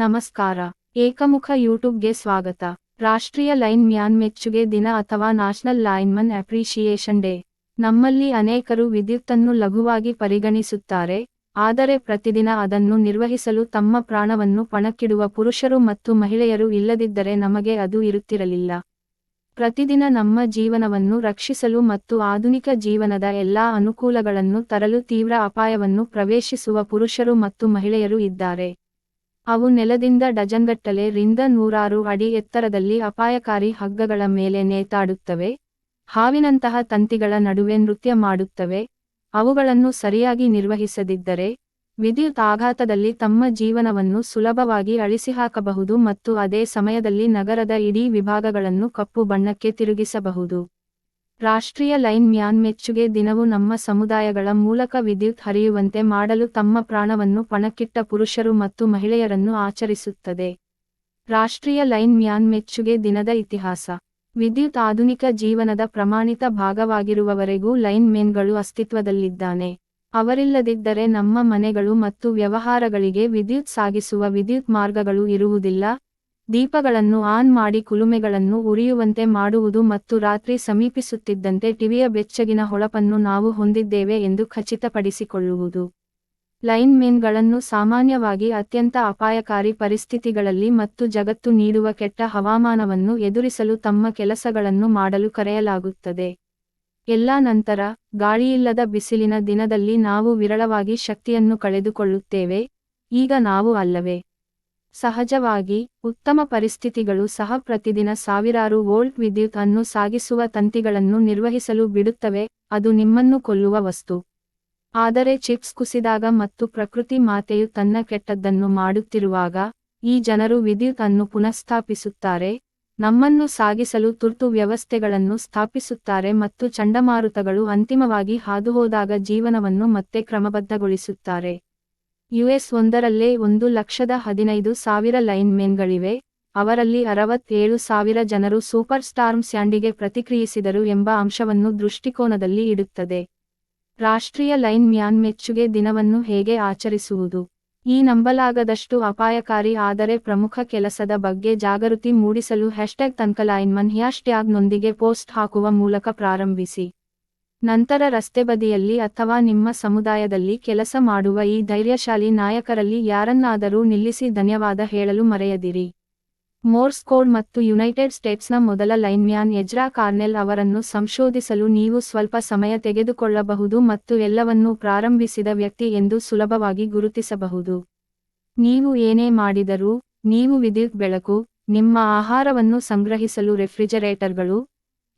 ನಮಸ್ಕಾರ. ಏಕಮುಖ ಯೂಟ್ಯೂಬ್ಗೆ ಸ್ವಾಗತ. ರಾಷ್ಟ್ರೀಯ ಲೈನ್ ಮ್ಯಾನ್ ಮೆಚ್ಚುಗೆ ದಿನ ಅಥವಾ ನ್ಯಾಷನಲ್ ಲೈನ್ಮನ್ ಅಪ್ರಿಶಿಯೇಷನ್ ಡೇ. ನಮ್ಮಲ್ಲಿ ಅನೇಕರು ವಿದ್ಯುತ್ತನ್ನು ಲಘುವಾಗಿ ಪರಿಗಣಿಸುತ್ತಾರೆ, ಆದರೆ ಪ್ರತಿದಿನ ಅದನ್ನು ನಿರ್ವಹಿಸಲು ತಮ್ಮ ಪ್ರಾಣವನ್ನು ಪಣಕ್ಕಿಡುವ ಪುರುಷರು ಮತ್ತು ಮಹಿಳೆಯರು ಇಲ್ಲದಿದ್ದರೆ ನಮಗೆ ಅದು ಇರುತ್ತಿರಲಿಲ್ಲ. ಪ್ರತಿದಿನ ನಮ್ಮ ಜೀವನವನ್ನು ರಕ್ಷಿಸಲು ಮತ್ತು ಆಧುನಿಕ ಜೀವನದ ಎಲ್ಲಾ ಅನುಕೂಲಗಳನ್ನು ತರಲು ತೀವ್ರ ಅಪಾಯವನ್ನು ಪ್ರವೇಶಿಸುವ ಪುರುಷರು ಮತ್ತು ಮಹಿಳೆಯರು ಇದ್ದಾರೆ. ಅವು ನೆಲದಿಂದ ಡಜನ್ಗಟ್ಟಲೆ ರಿಂದ ನೂರಾರು ಅಡಿ ಎತ್ತರದಲ್ಲಿ ಅಪಾಯಕಾರಿ ಹಗ್ಗಗಳ ಮೇಲೆ ನೇತಾಡುತ್ತವೆ. ಹಾವಿನಂತಹ ತಂತಿಗಳ ನಡುವೆ ನೃತ್ಯ ಮಾಡುತ್ತವೆ. ಅವುಗಳನ್ನು ಸರಿಯಾಗಿ ನಿರ್ವಹಿಸದಿದ್ದರೆ ವಿದ್ಯುತ್ ಆಘಾತದಲ್ಲಿ ತಮ್ಮ ಜೀವನವನ್ನು ಸುಲಭವಾಗಿ ಅಳಿಸಿಹಾಕಬಹುದು ಮತ್ತು ಅದೇ ಸಮಯದಲ್ಲಿ ನಗರದ ಇಡೀ ವಿಭಾಗಗಳನ್ನು ಕಪ್ಪು ಬಣ್ಣಕ್ಕೆ ತಿರುಗಿಸಬಹುದು. ರಾಷ್ಟ್ರೀಯ ಲೈನ್ ಮ್ಯಾನ್ ಮೆಚ್ಚುಗೆ ದಿನವು ನಮ್ಮ ಸಮುದಾಯಗಳ ಮೂಲಕ ವಿದ್ಯುತ್ ಹರಿಯುವಂತೆ ಮಾಡಲು ತಮ್ಮ ಪ್ರಾಣವನ್ನು ಪಣಕ್ಕಿಟ್ಟ ಪುರುಷರು ಮತ್ತು ಮಹಿಳೆಯರನ್ನು ಆಚರಿಸುತ್ತದೆ. ರಾಷ್ಟ್ರೀಯ ಲೈನ್ ಮ್ಯಾನ್ ಮೆಚ್ಚುಗೆ ದಿನದ ಇತಿಹಾಸ. ವಿದ್ಯುತ್ ಆಧುನಿಕ ಜೀವನದ ಪ್ರಮಾಣಿತ ಭಾಗವಾಗಿರುವವರೆಗೂ ಲೈನ್ ಮೆನ್ಗಳು ಅಸ್ತಿತ್ವದಲ್ಲಿದ್ದಾನೆ. ಅವರಿಲ್ಲದಿದ್ದರೆ ನಮ್ಮ ಮನೆಗಳು ಮತ್ತು ವ್ಯವಹಾರಗಳಿಗೆ ವಿದ್ಯುತ್ ಸಾಗಿಸುವ ವಿದ್ಯುತ್ ಮಾರ್ಗಗಳು ಇರುವುದಿಲ್ಲ. ದೀಪಗಳನ್ನು ಆನ್ ಮಾಡಿ ಕುಲುಮೆಗಳನ್ನು ಉರಿಯುವಂತೆ ಮಾಡುವುದು ಮತ್ತು ರಾತ್ರಿ ಸಮೀಪಿಸುತ್ತಿದ್ದಂತೆ ಟಿವಿಯ ಬೆಚ್ಚಗಿನ ಹೊಳಪನ್ನು ನಾವು ಹೊಂದಿದ್ದೇವೆ ಎಂದು ಖಚಿತಪಡಿಸಿಕೊಳ್ಳುವುದು. ಲೈನ್ ಮೆನ್ಗಳನ್ನು ಸಾಮಾನ್ಯವಾಗಿ ಅತ್ಯಂತ ಅಪಾಯಕಾರಿ ಪರಿಸ್ಥಿತಿಗಳಲ್ಲಿ ಮತ್ತು ಜಗತ್ತು ನೀಡುವ ಕೆಟ್ಟ ಹವಾಮಾನವನ್ನು ಎದುರಿಸಲು ತಮ್ಮ ಕೆಲಸಗಳನ್ನು ಮಾಡಲು ಕರೆಯಲಾಗುತ್ತದೆ. ಎಲ್ಲಾ ನಂತರ, ಗಾಳಿಯಿಲ್ಲದ ಬಿಸಿಲಿನ ದಿನದಲ್ಲಿ ನಾವು ವಿರಳವಾಗಿ ಶಕ್ತಿಯನ್ನು ಕಳೆದುಕೊಳ್ಳುತ್ತೇವೆ. ಈಗ ನಾವು ಅಲ್ಲವೇ? ಸಹಜವಾಗಿ, ಉತ್ತಮ ಪರಿಸ್ಥಿತಿಗಳು ಸಹ ಪ್ರತಿದಿನ ಸಾವಿರಾರು ವೋಲ್ಟ್ ವಿದ್ಯುತ್ ಅನ್ನು ಸಾಗಿಸುವ ತಂತಿಗಳನ್ನು ನಿರ್ವಹಿಸಲು ಬಿಡುತ್ತವೆ, ಅದು ನಿಮ್ಮನ್ನು ಕೊಲ್ಲುವ ವಸ್ತು. ಆದರೆ ಚಿಪ್ಸ್ ಕುಸಿದಾಗ ಮತ್ತು ಪ್ರಕೃತಿ ಮಾತೆಯು ತನ್ನ ಕೆಟ್ಟದ್ದನ್ನು ಮಾಡುತ್ತಿರುವಾಗ, ಈ ಜನರು ವಿದ್ಯುತ್ ಅನ್ನು ಪುನಃಸ್ಥಾಪಿಸುತ್ತಾರೆ, ನಮ್ಮನ್ನು ಸಾಗಿಸಲು ತುರ್ತು ವ್ಯವಸ್ಥೆಗಳನ್ನು ಸ್ಥಾಪಿಸುತ್ತಾರೆ ಮತ್ತು ಚಂಡಮಾರುತಗಳು ಅಂತಿಮವಾಗಿ ಹಾದುಹೋದಾಗ ಜೀವನವನ್ನು ಮತ್ತೆ ಕ್ರಮಬದ್ಧಗೊಳಿಸುತ್ತಾರೆ. ಯುಎಸ್ ಒಂದರಲ್ಲೇ ಒಂದು ಲಕ್ಷದ ಹದಿನೈದು ಸಾವಿರ ಲೈನ್ ಮೆನ್ಗಳಿವೆ. ಅವರಲ್ಲಿ ಅರವತ್ತೇಳು ಸಾವಿರ ಜನರು ಸೂಪರ್ ಸ್ಟಾರ್ಮ್ ಸ್ಯಾಂಡಿಗೆ ಪ್ರತಿಕ್ರಿಯಿಸಿದರು ಎಂಬ ಅಂಶವನ್ನು ದೃಷ್ಟಿಕೋನದಲ್ಲಿ ಇಡುತ್ತದೆ. ರಾಷ್ಟ್ರೀಯ ಲೈನ್ ಮ್ಯಾನ್ ಮೆಚ್ಚುಗೆ ದಿನವನ್ನು ಹೇಗೆ ಆಚರಿಸುವುದು? ಈ ನಂಬಲಾಗದಷ್ಟು ಅಪಾಯಕಾರಿ ಆದರೆ ಪ್ರಮುಖ ಕೆಲಸದ ಬಗ್ಗೆ ಜಾಗೃತಿ ಮೂಡಿಸಲು ಹ್ಯಾಶ್ಟ್ಯಾಗ್ ತನ್ಕಲೈನ್ಮನ್ ಹ್ಯಾಶ್ಟ್ಯಾಗ್ನೊಂದಿಗೆ ಪೋಸ್ಟ್ ಹಾಕುವ ಮೂಲಕ ಪ್ರಾರಂಭಿಸಿ. ನಂತರ ರಸ್ತೆ ಬದಿಯಲ್ಲಿ ಅಥವಾ ನಿಮ್ಮ ಸಮುದಾಯದಲ್ಲಿ ಕೆಲಸ ಮಾಡುವ ಈ ಧೈರ್ಯಶಾಲಿ ನಾಯಕರಲ್ಲಿ ಯಾರನ್ನಾದರೂ ನಿಲ್ಲಿಸಿ ಧನ್ಯವಾದ ಹೇಳಲು ಮರೆಯದಿರಿ. ಮೋರ್ಸ್ ಕೋಡ್ ಮತ್ತು ಯುನೈಟೆಡ್ ಸ್ಟೇಟ್ಸ್ನ ಮೊದಲ ಲೈನ್ಮ್ಯಾನ್ ಎಜ್ರಾ ಕಾರ್ನೆಲ್ ಅವರನ್ನು ಸಂಶೋಧಿಸಲು ನೀವು ಸ್ವಲ್ಪ ಸಮಯ ತೆಗೆದುಕೊಳ್ಳಬಹುದು ಮತ್ತು ಎಲ್ಲವನ್ನೂ ಪ್ರಾರಂಭಿಸಿದ ವ್ಯಕ್ತಿ ಎಂದು ಸುಲಭವಾಗಿ ಗುರುತಿಸಬಹುದು. ನೀವು ಏನೇ ಮಾಡಿದರೂ, ನೀವು ವಿದ್ಯುತ್ ಬೆಳಕು, ನಿಮ್ಮ ಆಹಾರವನ್ನು ಸಂಗ್ರಹಿಸಲು ರೆಫ್ರಿಜರೇಟರ್ಗಳು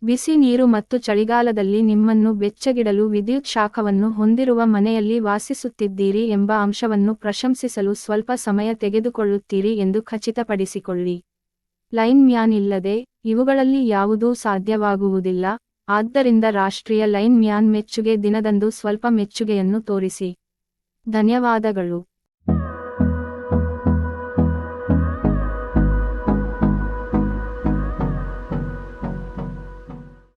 ಬಿಸಿ ನೀರು ಮತ್ತು ಚಳಿಗಾಲದಲ್ಲಿ ನಿಮ್ಮನ್ನು ಬೆಚ್ಚಗಿಡಲು ವಿದ್ಯುತ್ ಶಾಖವನ್ನು ಹೊಂದಿರುವ ಮನೆಯಲ್ಲಿ ವಾಸಿಸುತ್ತಿದ್ದೀರಿ ಎಂಬ ಅಂಶವನ್ನು ಪ್ರಶಂಸಿಸಲು ಸ್ವಲ್ಪ ಸಮಯ ತೆಗೆದುಕೊಳ್ಳುತ್ತೀರಿ ಎಂದು ಖಚಿತಪಡಿಸಿಕೊಳ್ಳಿ. ಲೈನ್ ಮ್ಯಾನ್ ಇಲ್ಲದೆ ಇವುಗಳಲ್ಲಿ ಯಾವುದೂ ಸಾಧ್ಯವಾಗುವುದಿಲ್ಲ. ಆದ್ದರಿಂದ ರಾಷ್ಟ್ರೀಯ ಲೈನ್ ಮ್ಯಾನ್ ಮೆಚ್ಚುಗೆ ದಿನದಂದು ಸ್ವಲ್ಪ ಮೆಚ್ಚುಗೆಯನ್ನು ತೋರಿಸಿ. ಧನ್ಯವಾದಗಳು.